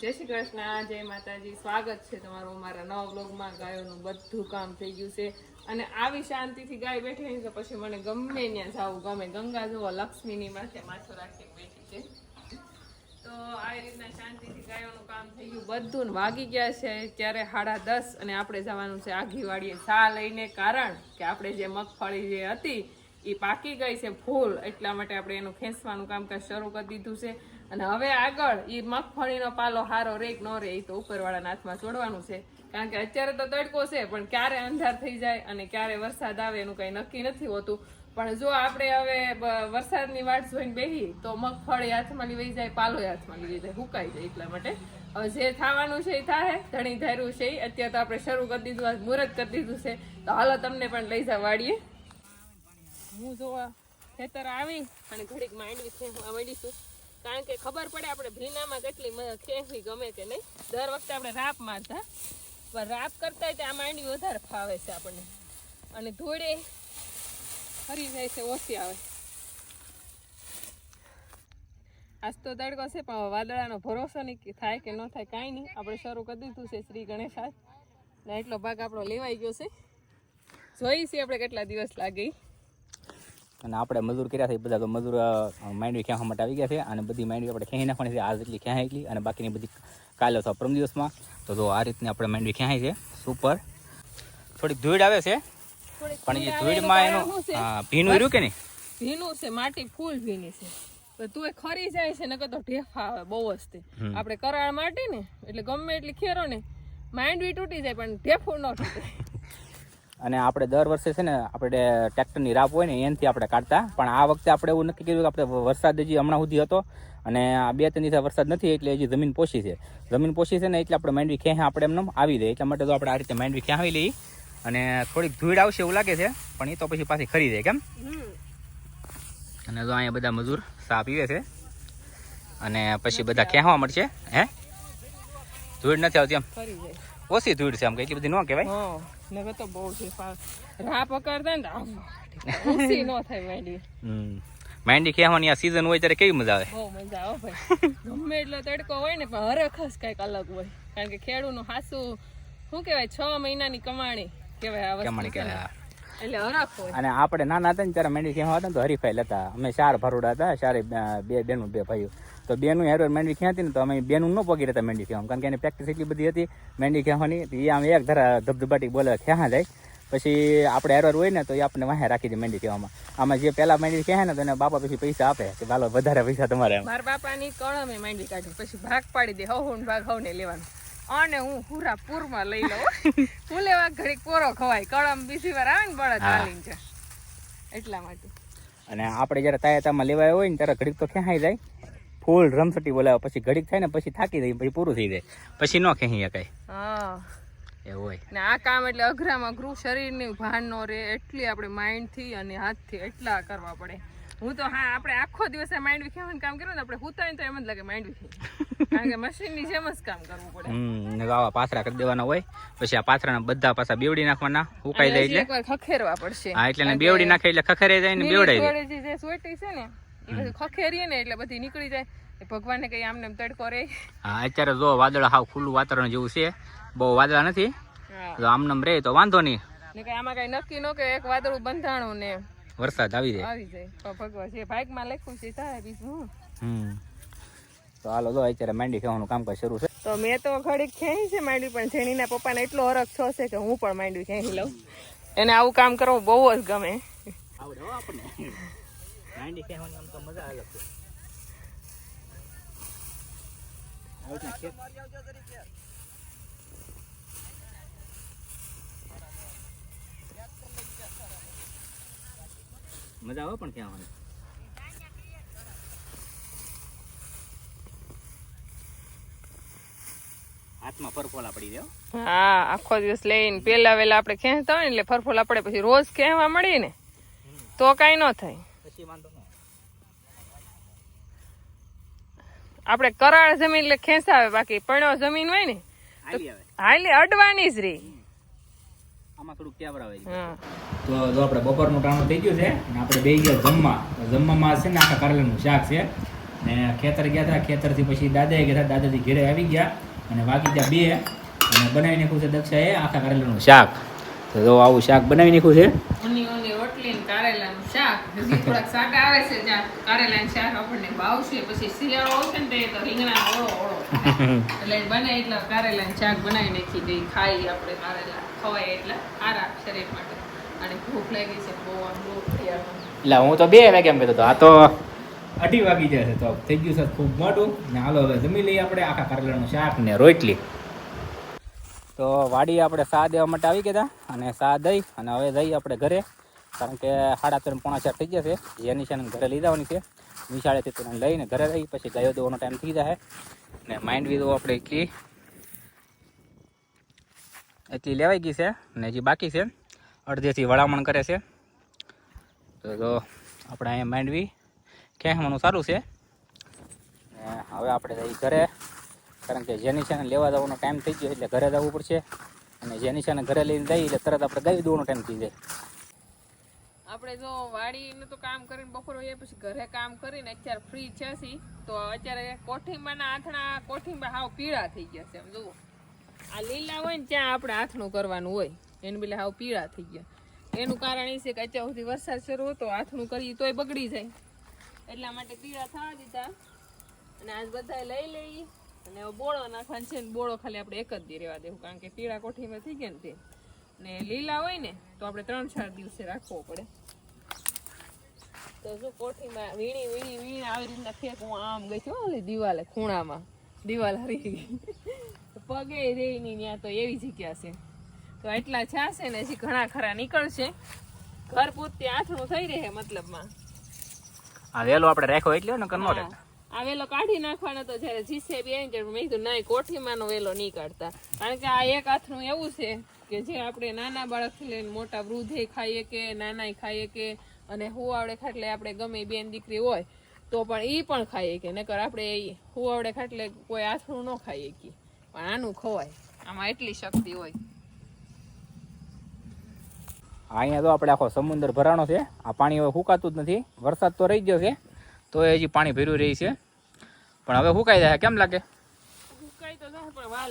જય શ્રી કૃષ્ણ, જય માતાજી. સ્વાગત છે તમારું અમારા નવા વ્લોગમાં. ગાયોનું બધું કામ થઈ ગયું છે. અને આવી શાંતિથી ગાય બેઠી તો પછી મને ગમે ત્યાં જાવું. ગમે ગંગા જુઓ, લક્ષ્મીની માથે માથો રાખીને બેઠી છે. તો આવી રીતના શાંતિથી ગાયોનું કામ થઈ ગયું. બધું વાગી ગયા છે. ત્યારે સાડા દસ અને આપણે જવાનું છે આઘીવાડીએ સા લઈને. કારણ કે આપણે જે મગફળી જે હતી એ પાકી ગઈ છે ફૂલ. એટલા માટે આપણે એનું ખેંચવાનું કામકાજ શરૂ કરી દીધું છે. અને હવે આગળ એ મગફળીનો પાલો હારો રે ન રે એ તો ઉપરવાળાના હાથમાં છોડવાનું છે. કારણ કે અત્યારે તો તડકો છે, પણ ક્યારે અંધાર થઈ જાય અને ક્યારે વરસાદ આવે એનું કંઈ નક્કી નથી હોતું. પણ જો આપણે હવે વરસાદની વાટ જોઈને બેહી, તો મગફળી હાથમાં લેવાઈ જાય પાલો હાથમાં લેવાઈ જાય, હુકાઈ જાય એટલા માટે. હવે જે થવાનું છે એ થાય ધણી ધાર્યું છે. અત્યારે તો આપણે શરૂ કરી દીધું આ મુહૂર્ત કરી દીધું છે. તો હાલો તમને પણ લઈ જા વાડીએ. હું જોવા ખેતર આવી અને ઘડીક માંડવી ખેંચવા માંડીશું. કારણ કે ખબર પડે આપણે ભીનામાં કેટલી ખેંચી ગમે કે નહીં. દર વખતે આપણે રાપ મારતા. પણ રાપ કરતા આ માંડવી વધારે ફાવે છે આપણને. અને ધોળે ફરી જાય છે, ઓછી આવે. આજ તો તડકો છે, પણ વાદળાનો ભરોસો નહીં થાય કે ન થાય કાંઈ નહીં. આપણે શરૂ કરી દીધું છે શ્રી ગણેશ ને એટલો ભાગ આપણો લેવાઈ ગયો છે. જોઈ છે આપણે કેટલા દિવસ લાગે. અને આપણે મજૂર કર્યા છે એ બધા તો મજૂર માંડવી ખેંચવા માટે આવી ગયા છે અને બધી માંડવી આપણે ખેંચી નાખવાની છે આજ એટલી ખેંચાઈ એટલી અને બાકીની બધી કાલે અથવા પરમ દિવસમાં. તો જો આ રીતની આપણે માંડવી ખેંચાઈ છે સુપર. થોડીક ધૂળ આવે છે પણ એ ધૂળમાં એનું? ભીનું રહ્યું કે નહીં? ભીનું છે માટી ફૂલ ભીની છે. તું એ ખરી જાય છે નકર તો ઢેફા આવે બહુ જ તે. આપણે કરાળ માટી ને એટલે ગમે એટલી ખેરો ને માંડવી તૂટી જાય પણ ઢેફું ન તૂટે. અને આપણે દર વર્ષે છે ને આપણે ટ્રેક્ટરની રાપ હોય ને એનાથી આપણે કાઢતા. પણ આ વખતે આપણે એવું નક્કી કર્યું કે આપણે વરસાદ હજી હમણાં સુધી હતો અને આ બે ત્રણ દિવસ વરસાદ નથી એટલે હજી જમીન પોષી છે. જમીન પોષી છે ને એટલે આપણે માંડવી ખેંચા આપણે એમને આવી દે. એટલા માટે તો આપણે આ રીતે માંડવી ખેંચાવી લઈ અને થોડીક ધૂળ આવશે એવું લાગે છે પણ એ તો પછી પાછી ખરી જાય કેમ? અને જો અહીંયા બધા મજૂર ચા પીવે છે. અને પછી બધા ખેંચવા મળશે? હે? ધૂળ નથી આવતી એમ? ઓછી ધૂળ છે આમ કે એટલી બધી ન કહેવાય. હા તો બહુ છે રાહ પકડતા ને ઊંચી ન થાય હમ. માંડી ખેવાની આ સીઝન હોય ત્યારે કેવી મજા આવે? બહુ મજા આવે ભાઈ. ગમે એટલો તડકો હોય ને પણ હરખસ કંઈક અલગ હોય. કારણ કે ખેડૂનું હાસું શું કહેવાય છ મહિનાની કમાણી કહેવાય આ કમાણી કહેવાય. એટલે હરખ હોય. અને આપણે નાના હતા ને ત્યારે મેંડી ખેંચવા હતા ને તો હરીફાઈ લેતા. અમે ચાર ભરોડા હતા ચારે બે- બે બેનું બે ભાઈઓ. તો બેનું હેરો મેંડી ખેંચી ને તો અમે બેનું ન પગી રહેતા મેંડી ખેવા કારણ કે એની પ્રેક્ટિસ એટલી બધી હતી મેંડી ખેવાની એ આમ એક ધરા ધબધબાટી બોલે ખેહા જાય. પછી આપણે હેરર હોય ને તો એ આપણે વાહે રાખી દે મેંડી ખેવામાં આમાં જે પહેલા મેંડી ખેંચે ને તો એને બાપા પછી પૈસા આપે. કે ભાલો વધારે પૈસા તમારે મારા બાપાની કળમે મેંડી કાઢી પછી ભાગ પાડી દે હવ ભાગ હવને લેવાનું. અને હું પૂરા માં લઈ લઉં હું. લેવા ઘડીક પોરો ખવાય. કળમ બીજી વાર આવે ને બળદ ચાલીને છે એટલા માટે. અને આપણે જ્યારે તાયાતામાં લેવાય હોય ને ત્યારે ઘડીક તો ખેંચાઈ જાય? ફૂલ રમસટી બોલાવે પછી ઘડીક થાય ને પછી થાકી જાય પછી પૂરું થઈ જાય. પછી ન ખેંચી શકાય. એવું હોય. ને આ કામ એટલે અઘરામાં અઘરું શરીરની ભાન નો રહે એટલી આપણે માઇન્ડથી અને હાથથી એટલા કરવા પડે. હું તો હા આપણે આખો દિવસ આ માઇન્ડ વિખેવાનું કામ કર્યું ને આપણે હુતા તો એમ જ લાગે માઇન્ડ વિખે કારણ કે મશીનની જેમ જ કામ કરવું પડે. હમ આવા પાથરા કરી દેવાના હોય પછી આ પાથરાના બધા પાછા બેવડી નાખવાના ઉકાઈ જાય એટલે એકવાર ખખેરવા પડશે. હા એટલે બેવડી નાખે એટલે ખખરે જાય ને બેવડાઈ જાય જે છે ને એ ખખેરીએ ને એટલે બધી નીકળી જાય. ભગવાન ભગવાનને કઈ આમને તડકો રે હા અત્યારે જો વાદળ હાવ ખુલ્લું વાતાવરણ જેવું છે. બહુ વાદળા નથી. જો આમનામ રે તો વાંધો નહીં. ને કઈ આમાં કઈ નક્કી નો કે એક વાદળું બંધાણું ને વરસાદ આવી જાય. આવી જાય. તો ભગવાન ભાઈક ભાગમાં લખ્યું છે એ બીજું હમ. તો હાલો જો અત્યારે માંડી ખાવાનું કામકાજ શરૂ છે. તો મેં તો ઘડીક ખેણી છે માંડવી પણ જેણીના પપ્પાને એટલો હરખ છો છે કે હું પણ માંડવી ખેણી લઉં. એને આવું કામ કરવું બહુ જ ગમે. આવડે આપણને. માંડી કહેવાની આમ તો મજા અલગ છે. મજા આવે પણ ક્યાં હાથમાં ફરફોલા પડી ગયો હા. આખો દિવસ લઈને પેલા વેલા આપણે ખેંચતા હોય ને એટલે ફરફોલા પડે પછી રોજ કહેવા મળીએ ને તો કાંઈ ન થાય. પછી વાંધો ન આવે. આપણે કરાળ જમીન એટલે ખેંચાવે બાકી પણ્યો જમીન હોય ને હાલી અડવાની જ રહી. આમાં થોડુંક કેવરાવે તો જો આપણે બપોરનું ટાણું થઈ ગયું છે અને આપણે બે ગયા જમવા. જમવામાં છે ને આખા કરેલાનું શાક છે. ને ખેતર ગયા હતા ખેતરથી પછી દાદાએ ગયા હતા દાદાથી ઘેરે આવી ગયા અને વાગી ગયા બે. અને બનાવી નાખ્યું છે દક્ષાએ આખા કરેલાનું શાક. તો જો આવું શાક બનાવી નાખ્યું છે. કારેલાનું શાક. હજી થોડાક શાક આવે છે જ્યાં કારેલાનું શાક આપણને ભાવશે. પછી શિયાળો આવશે ને તો રીંગણા ઓળો ઓળો એટલે બને એટલા કારેલાનું શાક બનાવી નાખી દઈ ખાઈ આપણે કારેલા ખવાય એટલે સારા શરીર માટે. અને ભૂખ લાગી છે બહુ આમ બહુ એટલે હું તો બે વાગે એમ કહેતો હતો. આ તો અઢી વાગી જશે તો થઈ ગયું છે ખૂબ મોટું ને હાલો હવે જમી લઈએ આપણે આખા કારેલાનું શાક ને રોટલી. તો વાડી આપણે સા દેવા માટે આવી ગયા અને સા દઈ અને હવે જઈએ આપણે ઘરે. કારણ કે સાડા ત્રણ, પોણા ચાર થઈ છે. જેની છે ઘરે લઈ છે. નિશાળેથી તેને લઈને ઘરે રહી, પછી ગાયો દોવાનો ટાઈમ થઈ જાય ને માઇન્ડ દો આપણે એટલી એટલી લેવાઈ ગઈ છે ને હજી બાકી છે. અડધેથી વળામણ કરે છે. તો જો આપણે અહીંયા માંડવી ખેંચવાનું સારું છે. ને હવે આપણે જઈ ઘરે, કારણ કે જેની છે લેવા જવાનો ટાઈમ થઈ ગયો એટલે ઘરે જવું પડશે. અને જેની છે ઘરે લઈને જઈએ એટલે તરત આપણે ગાઈ દોવાનો ટાઈમ થઈ જાય. આપણે જો વાડીનું તો કામ કરીને બપોર હોય પછી ઘરે કામ કરીને અત્યારે ફ્રી છે સી, તો અત્યારે કોઠીંબાના આથણા, કોઠીંબા હાવ પીળા થઈ ગયા છે. એમ જુઓ. આ લીલા હોય ને ત્યાં આપણે આથણું કરવાનું હોય. એને બદલે હાવ પીળા થઈ ગયા. એનું કારણ એ છે કે અત્યાર સુધી વરસાદ શરૂ હતો, આથણું કરીએ તોય બગડી જાય. એટલા માટે પીળા થવા દીધા. અને આજ બધા લઈ લઈ અને બોળો નાખવાનો છે ને બોળો ખાલી આપણે એક જ દી રહેવા દેવું, કારણ કે પીળા કોઠીમાં થઈ ગયા ને તે. ને લીલા હોય ને તો આપણે ત્રણ ચાર દિવસે રાખવો પડે. તો શું કોઠીમાં વીણી વીણી વીણી આવી રીતના ફેંક હું આમ ગઈ છું ઓલી દિવાલે ખૂણામાં. દિવાલ હરી ગઈ. પગે રહી નહીં ત્યાં તો એવી જગ્યા છે. તો એટલા છાશે ને હજી ઘણા ખરા નીકળશે. ઘર પૂરતી આથણું થઈ રહે મતલબમાં. આ વહેલો આપણે રાખ્યો એટલે ને કનો હા. આ વેલો કાઢી નાખવાનો તો જ્યારે જીસે બી આવી મેં કીધું નહીં કોઠીમાંનો વેલો નહીં કાઢતા. કારણ કે આ એક હાથનું એવું છે કે જે આપણે નાના બાળકથી લઈને મોટા વૃદ્ધે ખાઈએ કે નાનાય ખાઈએ કે અને હુવાવડે ખાટલે આપણે ગમે બેન દીકરી હોય તો પણ એ પણ ખાઈએ કે નકર આપણે હુવાવડે ખાટલે કોઈ આથરું ન ખાઈએ કે પણ આનું ખવાય. આમાં એટલી શક્તિ હોય. અહીંયા તો આપણે આખો સમુદ્ર ભરાણો છે. આ પાણી હવે સુકાતું જ નથી. વરસાદ તો રહી ગયો છે. તો એ હજી પાણી ભર્યું રહી છે. પણ હવે સુકાઈ જાય કેમ લાગે? સુકાઈ તો જાય પણ વાર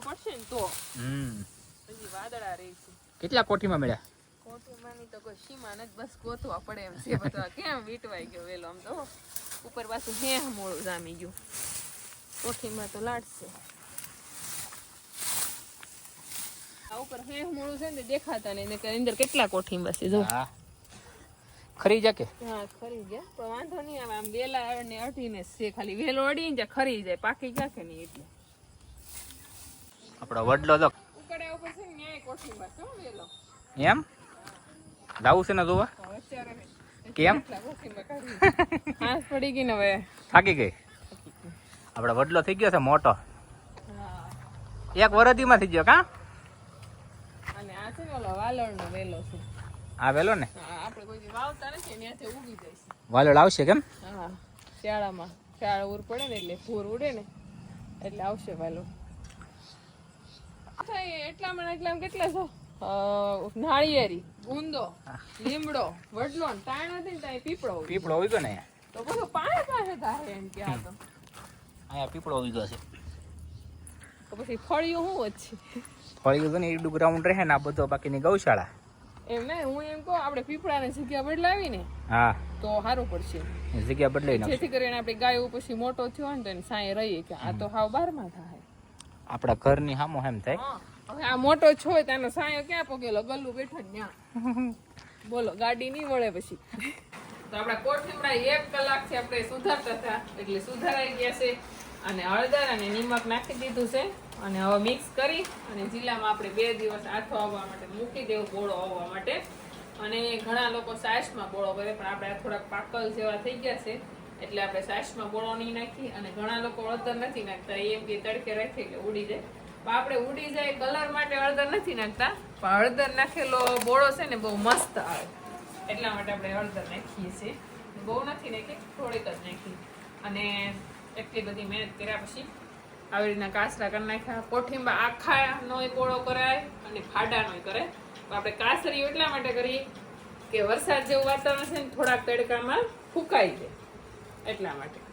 પડશે ને તો. હમ. હજી વાદળા રહી છે. કેટલા કોઠીમાં મળ્યા? તો કોઈ સીમા નથી બસ ગોતવા પડે એમ. છે બધા કેમ વીટવાઈ ગયો વેલો આમ તો ઉપર પાછું હે મોડું જામી ગયું. કોઠીમાં તો લાડશે. આ ઉપર હેહ મોડું છે ને દેખાતા અંદર કેટલા કોઠીમાં છે જો. ખરી જા કે? હા ખરી ગયા પણ વાંધો નહીં આવે આમ વેલા ને અઢીને જ છે ખાલી વેલો અડીને જાય ખરી જાય પાકી ગયા કે નહીં એટલે. આપણો વડલો તો ઉકળ્યા ઉપર છે ને ન્યાય કોઠીમાં છે વેલો. એમ? લાવું છે ને જોવા? કેમ? પડી ગઈ ને હવે. થાકી ગઈ? આપડે વડલો થઈ ગયો છે મોટો. એક એક વરદીમાં થઈ ગયો કા? અને આ વેલો છે. આ વેલો ને? હા, આપણે કોઈ દી વાવતા નથી ત્યાંથી ઉગી જાય છે. વાલોડ આવશે કેમ? હા શિયાળામાં. શિયાળા ઉર પડે ને એટલે ફૂર ઉડે ને એટલે આવશે વાલો. એટલામાં એટલામાં કેટલા છો? નાળિયેરી ગુંદો લીમડો વડલો ને તાણ હતી ને ત્યાં પીપળો. પીપળો ઉગ્યો ને તો બધું પાણી પાસે થાય એમ કે આ તો. અહીંયા પીપળો ઉગ્યો છે. તો પછી ફળિયું શું વચ્ચે ફળિયું તો ને ઈડું ગ્રાઉન્ડ રહે ને આ બધો બાકીની ગૌશાળા. એમ ને હું એમ કહું આપણે પીપળાને જગ્યા બદલાવી ને હા. તો સારું પડશે. જગ્યા બદલાઈ નાખ જેથી કરીને આપણે ગાયો પછી મોટો થયો ને તો એને સાંય રહીએ કે આ તો હાવ બારમાં થાય. આપણા ઘરની સામો એમ થાય. આ મોટો છો તેનો સાયો ક્યાં પગેલો? ગલ્લું બેઠો ન્યા બોલો, ગાડી નહીં વળે પછી. તો આપણા કોઠીમડા એક કલાકથી આપણે સુધારતા હતા, એટલે સુધારાઈ ગયા છે. અને હળદર અને નિમક નાખી દીધું છે. અને હવે મિક્સ કરી અને જિલ્લામાં આપણે બે દિવસ આથો આવવા માટે મૂકી દેવું બોળો આવવા માટે. અને ઘણા લોકો સાસમાં બોળો કરે પણ આપણે થોડાક પાકલ જેવા થઈ ગયા છે. એટલે આપણે સાસમાં બોળો નહીં નાખી અને ઘણા લોકો હળદર નથી નાખતા. એમ કે તડકે રાખી એટલે ઉડી જાય. આપણે ઉડી જાય કલર માટે હળદર નથી નાખતા, પણ હળદર નાખેલો બોળો છે ને બહુ મસ્ત આવે. એટલા માટે આપણે હળદર નાખીએ છીએ. બહુ નથી નાખી, થોડીક જ નાખી. અને એટલી બધી મહેનત કર્યા પછી આવી રીતના કાસરા કરી નાખ્યા. કોઠીંબા આખા નોય કોળો કરાય અને ફાડાનોય કરાય તો આપણે કાસરી એટલા માટે કરીએ કે વરસાદ જેવું વાતાવરણ છે ને થોડાક તડકામાં ફૂંકાઈ જાય. એટલા માટે.